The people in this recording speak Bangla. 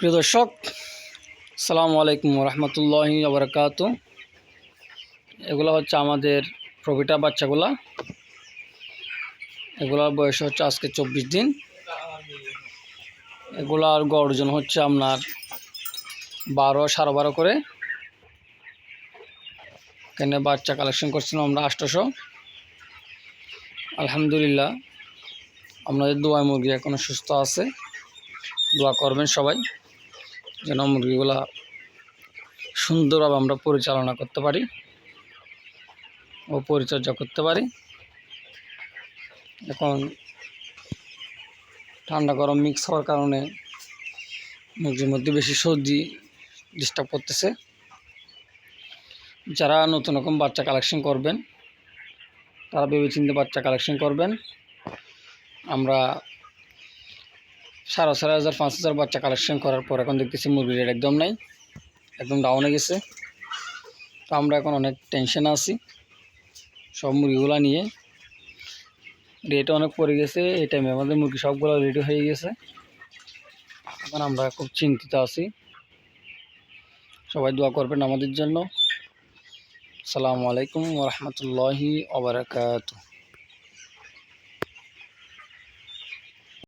প্রিয় দর্শক সালামু আলাইকুম রহমতুল্লাহি আবরকাত এগুলো হচ্ছে আমাদের প্রভিটা বাচ্চাগুলা। এগুলার বয়স হচ্ছে আজকে চব্বিশ দিন। এগুলার গড় ওজন হচ্ছে আপনার বারো, সাড়ে বারো করে। এখানে বাচ্চা কালেকশন করছিলাম আমরা আষ্টশো। আলহামদুলিল্লাহ, আপনাদের দোয়া মুরগি এখনও সুস্থ আছে। দোয়া করবেন সবাই। যেন মুরগিগুলা সুন্দরভাবে আমরা পরিচালনা করতে পারি ও পরিচর্যা করতে পারি। এখন ঠান্ডা গরম মিক্স হওয়ার কারণে মুরগির মধ্যে বেশি সর্দি ডিস্টার্ব করতেছে। যারা নতুন রকম বাচ্চা কালেকশন করবেন, তারা ভেবেচিন্তে বাচ্চা কালেকশন করবেন। আমরা সাড়ে চার হাজার, পাঁচ হাজার বাচ্চা কালেকশন করার পর এখন দেখতেছি মুরগির রেট একদম নাই, একদম ডাউনে গেছে। তো আমরা এখন অনেক টেনশনে আছি, সব মুরগিগুলো নিয়ে। রেট অনেক পড়ে গেছে, এই টাইমে আমাদের মুরগি সবগুলো রেডি হয়ে গেছে। এখন আমরা খুব চিন্তিত আছি। সবাই দোয়া করবেন আমাদের জন্য। আসসালামু আলাইকুম রহমতুল্লাহি ওবরাকাতু